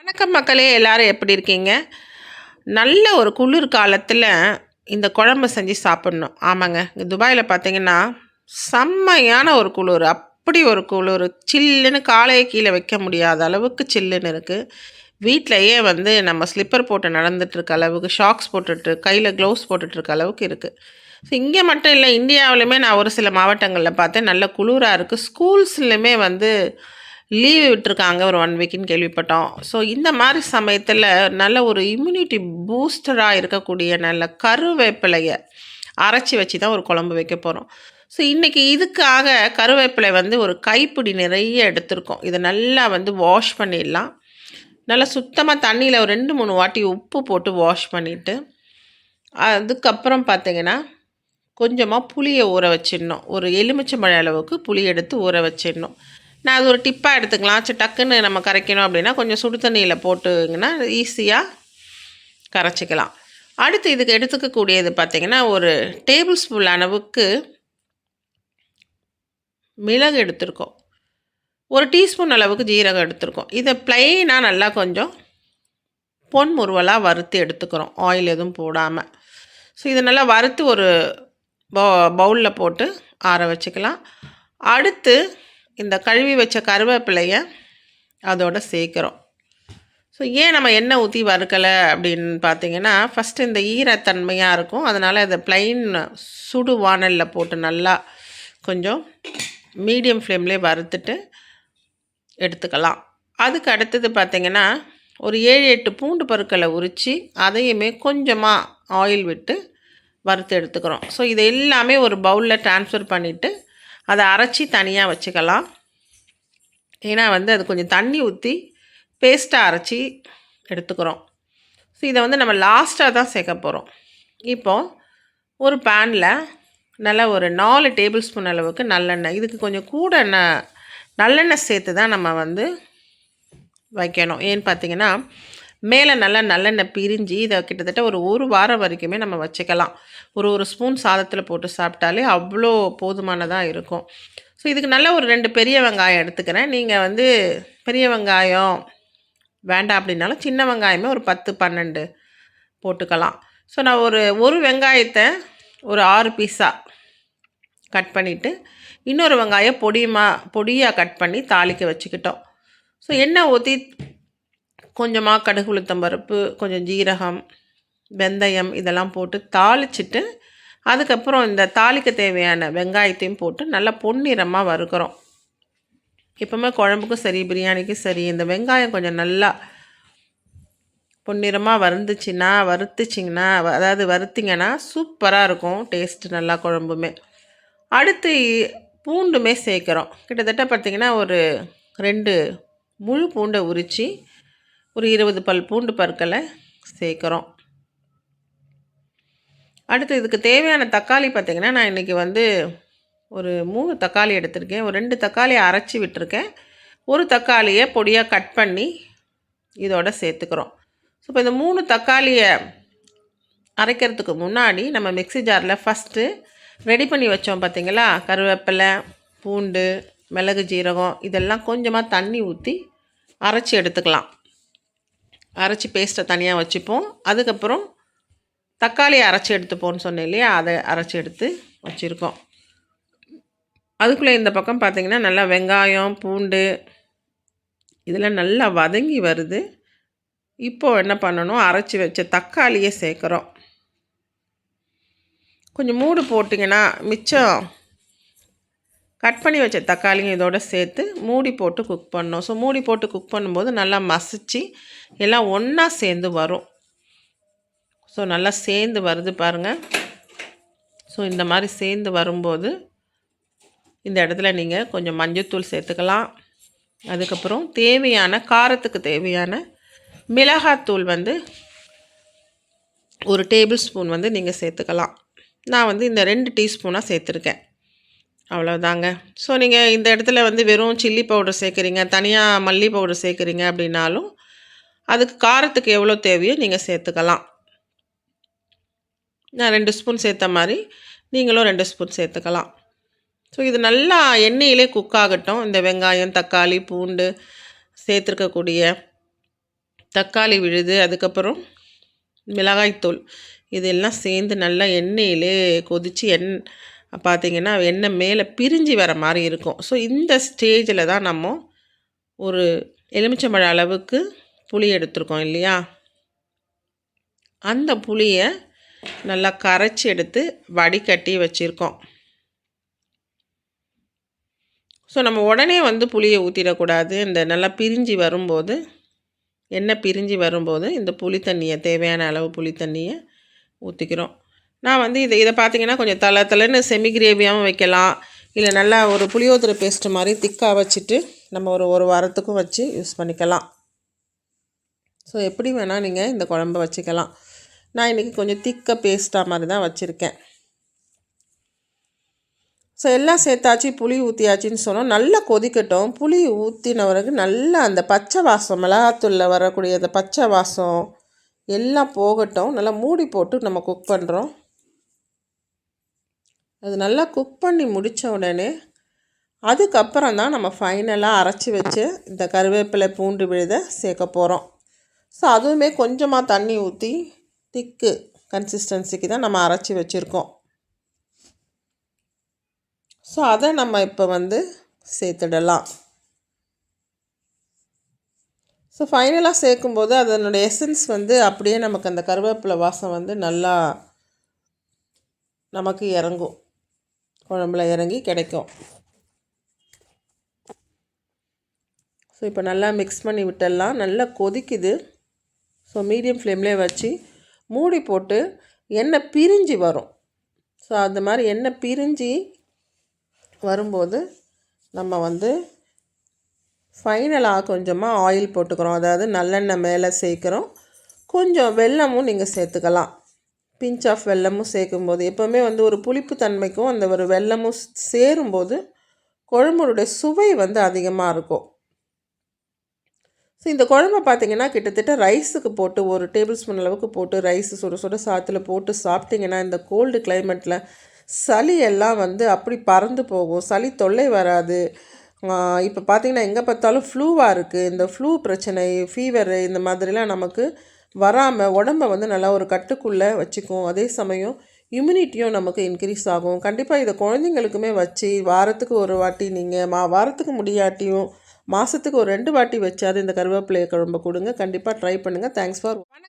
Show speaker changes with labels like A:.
A: வணக்கம் மக்களே எல்லாரும் எப்படி இருக்கீங்க? நல்ல ஒரு குளிர் காலத்தில் இந்த குழம்பு செஞ்சு சாப்பிட்ணும். ஆமாங்க. இங்க துபாயில் பார்த்தீங்கன்னா செம்மையான ஒரு குளிர். அப்படி ஒரு குளிர். சில்லுன்னு காலையை கீழே வைக்க முடியாத அளவுக்கு சில்லுன்னு இருக்குது வீட்டிலையே வந்து நம்ம ஸ்லிப்பர் போட்டு நடந்துகிட்ருக்க அளவுக்கு ஷாக்ஸ் போட்டுட்டு கையில் க்ளவுஸ் போட்டுட்ருக்க அளவுக்கு இருக்குது ஸோ இங்கே மட்டும் இல்லை இந்தியாவிலுமே நான் ஒரு சில மாவட்டங்களில் பார்த்தேன் நல்ல குளிராக இருக்குது ஸ்கூல்ஸ்லையுமே வந்து லீவு விட்டுருக்காங்க. ஒரு ஒன் வீக்குன்னு கேள்விப்பட்டோம். ஸோ இந்த மாதிரி சமயத்தில் நல்ல ஒரு இம்யூனிட்டி பூஸ்டராக இருக்கக்கூடிய நல்ல கருவேப்பிலையை அரைச்சி வச்சு தான் ஒரு குழம்பு வைக்க போகிறோம் ஸோ இன்றைக்கி இதுக்காக கருவேப்பிலை வந்து ஒரு கைப்பிடி நிறைய எடுத்திருக்கோம். இதை நல்லா வந்து வாஷ் பண்ணிடலாம். நல்லா சுத்தமாக தண்ணியில் ஒரு ரெண்டு மூணு வாட்டி உப்பு போட்டு வாஷ் பண்ணிவிட்டு அதுக்கப்புறம் பார்த்தீங்கன்னா கொஞ்சமாக புளியை ஊற வச்சிடணும். ஒரு எலுமிச்சம்பழ அளவுக்கு புளி எடுத்து ஊற வச்சிடணும். நான் அது ஒரு டிப்பாக எடுத்துக்கலாம். சரி டக்குன்னு நம்ம கரைக்கணும் அப்படின்னா கொஞ்சம் சுடு தண்ணியில் போட்டுங்கன்னா ஈஸியாக கரைச்சிக்கலாம். அடுத்து இதுக்கு எடுத்துக்கக்கூடியது பார்த்திங்கன்னா ஒரு டேபிள் ஸ்பூன் அளவுக்கு மிளகு எடுத்திருக்கோம். ஒரு டீஸ்பூன் அளவுக்கு ஜீரகம் எடுத்திருக்கோம். இதை ப்ளைனாக நல்லா கொஞ்சம் பொன் முருவலாக வறுத்து எடுத்துக்கிறோம். ஆயில் எதுவும் போடாமல் ஸோ இதை நல்லா வறுத்து ஒரு பவுலில் போட்டு ஆற வச்சுக்கலாம். அடுத்து இந்த கழுவி வச்ச கருவேப்பிலையை அதோட சேர்க்குறோம். ஸோ ஏன் நம்ம எண்ணெய் ஊற்றி வறுக்கலை அப்படின்னு பார்த்தீங்கன்னா ஃபஸ்ட்டு இந்த ஈரத்தன்மையாக இருக்கும். அதனால் இதை ப்ளைன் சுடு வானலில் போட்டு நல்லா கொஞ்சம் மீடியம் ஃப்ளேம்லேயே வறுத்துட்டு எடுத்துக்கலாம். அதுக்கு அடுத்தது பார்த்திங்கன்னா ஒரு ஏழு எட்டு பூண்டு பருக்களை உரித்து அதையுமே கொஞ்சமாக ஆயில் விட்டு வறுத்து எடுத்துக்கிறோம். ஸோ இதை எல்லாமே ஒரு பவுலில் ட்ரான்ஸ்ஃபர் பண்ணிவிட்டு அதை அரைச்சி தனியாக வச்சுக்கலாம். ஏன்னா வந்து அது கொஞ்சம் தண்ணி ஊற்றி பேஸ்ட்டாக அரைச்சி எடுத்துக்கிறோம். ஸோ இதை வந்து நம்ம லாஸ்ட்டாக தான் சேர்க்க போகிறோம் இப்போது ஒரு பேனில் நல்லா ஒரு நாலு டேபிள் ஸ்பூன் அளவுக்கு நல்லெண்ணெய் இதுக்கு கொஞ்சம் கூட எண்ணெய் நல்லெண்ணெய் சேர்த்து தான் நம்ம வந்து வைக்கணும். ஏன்னு பார்த்தீங்கன்னா மேலே நல்லா நல்லெண்ணெய் பிரிஞ்சு இதை கிட்டத்தட்ட ஒரு ஒரு வாரம் வரைக்குமே நம்ம வச்சுக்கலாம். ஒரு ஒரு ஸ்பூன் சாதத்தில் போட்டு சாப்பிட்டாலே அவ்வளோ போதுமானதாக இருக்கும். ஸோ இதுக்கு நல்ல ஒரு ரெண்டு பெரிய வெங்காயம் எடுத்துக்கிறேன். நீங்கள் வந்து பெரிய வெங்காயம் வேண்டாம் அப்படின்னாலும் சின்ன வெங்காயமே ஒரு பத்து பன்னெண்டு போட்டுக்கலாம். ஸோ நான் ஒரு ஒரு வெங்காயத்தை ஒரு ஆறு பீஸாக கட் பண்ணிவிட்டு இன்னொரு வெங்காயம் பொடியுமா பொடியாக கட் பண்ணி தாளிக்க வச்சுக்கிட்டோம். ஸோ எண்ணெய் ஊற்றி கொஞ்சமாக கடுகு உளுத்தம் பருப்பு கொஞ்சம் ஜீரகம் வெந்தயம் இதெல்லாம் போட்டு தாளிச்சிட்டு அதுக்கப்புறம் இந்த தாளிக்க தேவையான வெங்காயத்தையும் போட்டு நல்லா பொன்னிறமாக வறுக்கிறோம். எப்போவுமே குழம்புக்கும் சரி பிரியாணிக்கும் சரி இந்த வெங்காயம் கொஞ்சம் நல்லா பொன்னிறமாக வறுந்துச்சுன்னா வறுத்துச்சிங்கன்னா அதாவது வறுத்திங்கன்னா சூப்பராக இருக்கும் டேஸ்ட்டு நல்லா குழம்புமே. அடுத்து பூண்டுமே சேர்க்குறோம். கிட்டத்தட்ட பார்த்திங்கன்னா ஒரு ரெண்டு முழு பூண்டை உரித்து ஒரு இருபது பல் பூண்டு பற்களை சேர்க்குறோம். அடுத்து இதுக்கு தேவையான தக்காளி பார்த்திங்கன்னா நான் இன்றைக்கி வந்து ஒரு மூணு தக்காளி எடுத்திருக்கேன். ஒரு ரெண்டு தக்காளியை அரைச்சி விட்டுருக்கேன். ஒரு தக்காளியை பொடியாக கட் பண்ணி இதோட சேர்த்துக்கிறோம். ஸோ இப்போ இந்த மூணு தக்காளியை அரைக்கிறதுக்கு முன்னாடி நம்ம மிக்ஸி ஜாரில் ஃபஸ்ட்டு ரெடி பண்ணி வச்சோம் பார்த்திங்களா? கருவேப்பிலை பூண்டு மிளகு ஜீரகம் இதெல்லாம் கொஞ்சமாக தண்ணி ஊற்றி அரைச்சி எடுத்துக்கலாம். அரைச்சி பேஸ்ட்டை தனியாக வச்சுப்போம். அதுக்கப்புறம் தக்காளி அரைச்சி எடுத்துப்போன்னு சொன்னேன் இல்லையா? அதை அரைச்சி எடுத்து வச்சுருக்கோம். அதுக்குள்ளே இந்த பக்கம் பார்த்திங்கன்னா நல்லா வெங்காயம் பூண்டு இதெல்லாம் நல்லா வதங்கி வருது. இப்போது என்ன பண்ணணும்? அரைச்சி வச்ச தக்காளியை சேர்க்குறோம். கொஞ்சம் மூடு போட்டிங்கன்னா மிச்சம் கட் பண்ணி வச்ச தக்காளியும் இதோடு சேர்த்து மூடி போட்டு குக் பண்ணோம் ஸோ மூடி போட்டு குக் பண்ணும்போது நல்லா மசிச்சு எல்லாம் ஒன்றா சேர்ந்து வரும். ஸோ நல்லா சேர்ந்து வருது பாருங்கள் ஸோ இந்த மாதிரி சேர்ந்து வரும்போது இந்த இடத்துல நீங்கள் கொஞ்சம் மஞ்சத்தூள் சேர்த்துக்கலாம். அதுக்கப்புறம் தேவையான காரத்துக்கு தேவையான மிளகாத்தூள் வந்து ஒரு டேபிள் ஸ்பூன் வந்து நீங்கள் சேர்த்துக்கலாம். நான் வந்து இந்த ரெண்டு டீஸ்பூனாக சேர்த்துருக்கேன். அவ்வளோதாங்க ஸோ நீங்கள் இந்த இடத்துல வந்து வெறும் சில்லி பவுடர் சேர்க்குறீங்க தனியாக மல்லி பவுடர் சேர்க்குறீங்க அப்படின்னாலும் அதுக்கு காரத்துக்கு எவ்வளோ தேவையோ நீங்கள் சேர்த்துக்கலாம். நான் ரெண்டு ஸ்பூன் சேர்த்த மாதிரி நீங்களும் ரெண்டு ஸ்பூன் சேர்த்துக்கலாம். ஸோ இது நல்லா எண்ணெயிலே குக் ஆகட்டும். இந்த வெங்காயம் தக்காளி பூண்டு சேர்த்துருக்கக்கூடிய தக்காளி விழுது அதுக்கப்புறம் மிளகாய்த்தூள் இதெல்லாம் சேர்ந்து நல்லா எண்ணெயிலே கொதித்து எண் பார்த்திங்கன்னா எண்ணெய் மேலே பிரிஞ்சு வர மாதிரி இருக்கும். ஸோ இந்த ஸ்டேஜில் தான் நம்ம ஒரு எலுமிச்சம்பழ அளவுக்கு புளி எடுத்திருக்கோம் இல்லையா? அந்த புளியை நல்லா கரைச்சி எடுத்து வடிகட்டி வச்சுருக்கோம். ஸோ நம்ம உடனே வந்து புளியை ஊற்றிடக்கூடாது இந்த நல்லா பிரிஞ்சு வரும்போது எண்ணெய் பிரிஞ்சு வரும்போது இந்த புளி தண்ணியை தேவையான அளவு புளி தண்ணியை ஊற்றிக்கிறோம் நான் வந்து இதை இதை பார்த்தீங்கன்னா கொஞ்சம் தலை தலைன்னு செமி கிரேவியாகவும் வைக்கலாம். இல்லை நல்லா ஒரு புளியோதரை பேஸ்ட்டு மாதிரி திக்காக வச்சுட்டு நம்ம ஒரு ஒரு வாரத்துக்கும் வச்சு யூஸ் பண்ணிக்கலாம். ஸோ எப்படி வேணால் நீங்கள் இந்த குழம்ப வச்சுக்கலாம். நான் இன்றைக்கி கொஞ்சம் திக்க பேஸ்ட்டாக மாதிரி தான் வச்சுருக்கேன். ஸோ எல்லாம் சேர்த்தாச்சு புளி ஊற்றியாச்சின்னு சொன்னோம். நல்லா கொதிக்கட்டும். புளி ஊற்றின பிறகு நல்லா அந்த பச்சை வாசம் மிளகாத்தூளில் வரக்கூடிய அந்த பச்சை வாசம் எல்லாம் போகட்டும். நல்லா மூடி போட்டு நம்ம குக் பண்ணுறோம் அது நல்லா குக் பண்ணி முடித்த உடனே அதுக்கப்புறம் தான் நம்ம ஃபைனலாக அரைச்சி வச்சு இந்த கருவேப்பிலை பூண்டு விழுதை சேர்க்க போகிறோம் ஸோ அதுவுமே கொஞ்சமாக தண்ணி ஊற்றி திக்கு கன்சிஸ்டன்சிக்கு தான் நம்ம அரைச்சி வச்சுருக்கோம். ஸோ அதை நம்ம இப்போ வந்து சேர்த்துடலாம். ஸோ ஃபைனலாக சேர்க்கும்போது அதனுடைய எசன்ஸ் வந்து அப்படியே நமக்கு அந்த கருவேப்பிலை வாசம் வந்து நல்லா நமக்கு இறங்கும். குழம்புல இறங்கி கிடைக்கும். ஸோ இப்போ நல்லா மிக்ஸ் பண்ணி விட்டுடலாம். நல்லா கொதிக்குது. ஸோ மீடியம் ஃப்ளேம்லேயே வச்சு மூடி போட்டு எண்ணெய் பிரிஞ்சு வரும். ஸோ அந்த மாதிரி எண்ணெய் பிரிஞ்சு வரும்போது நம்ம வந்து ஃபைனலாக கொஞ்சமாக ஆயில் போட்டுக்கிறோம். அதாவது நல்லெண்ணெய் மேலே சேர்க்குறோம். கொஞ்சம் வெல்லமும் நீங்கள் சேர்த்துக்கலாம். பிஞ்ச் ஆஃப் வெல்லமும் சேர்க்கும்போது எப்போவுமே வந்து ஒரு புளிப்பு தன்மைக்கும் அந்த ஒரு வெல்லமும் சேரும்போது குழம்புடைய சுவை வந்து அதிகமாக இருக்கும். ஸோ இந்த குழம்பை பார்த்தீங்கன்னா கிட்டத்தட்ட ரைஸுக்கு போட்டு ஒரு டேபிள் ஸ்பூன் அளவுக்கு போட்டு ரைஸ் சுட சுட சாத்தில் போட்டு சாப்பிட்டிங்கன்னா இந்த கோல்டு கிளைமேட்டில் சளி எல்லாம் வந்து அப்படி பறந்து போகும். சளி தொல்லை வராது. இப்போ பார்த்திங்கன்னா எங்கே பார்த்தாலும் ஃப்ளூவாக இருக்குது இந்த ஃப்ளூ பிரச்சனை ஃபீவரு இந்த மாதிரிலாம் நமக்கு வராமல் உடம்பை வந்து நல்லா ஒரு கட்டுக்குள்ளே வச்சுக்கும். அதே சமயம் இம்யூனிட்டியும் நமக்கு இன்க்ரீஸ் ஆகும். கண்டிப்பாக இதை குழந்தைங்களுக்குமே வச்சு வாரத்துக்கு ஒரு வாட்டி நீங்கள் மா வாரத்துக்கு முடியாட்டியும் மாதத்துக்கு ஒரு ரெண்டு வாட்டி வச்சாது இந்த கருவேப்பிலையை குழம்பு கொடுங்க. கண்டிப்பாக ட்ரை பண்ணுங்கள் தேங்க்ஸ் ஃபார்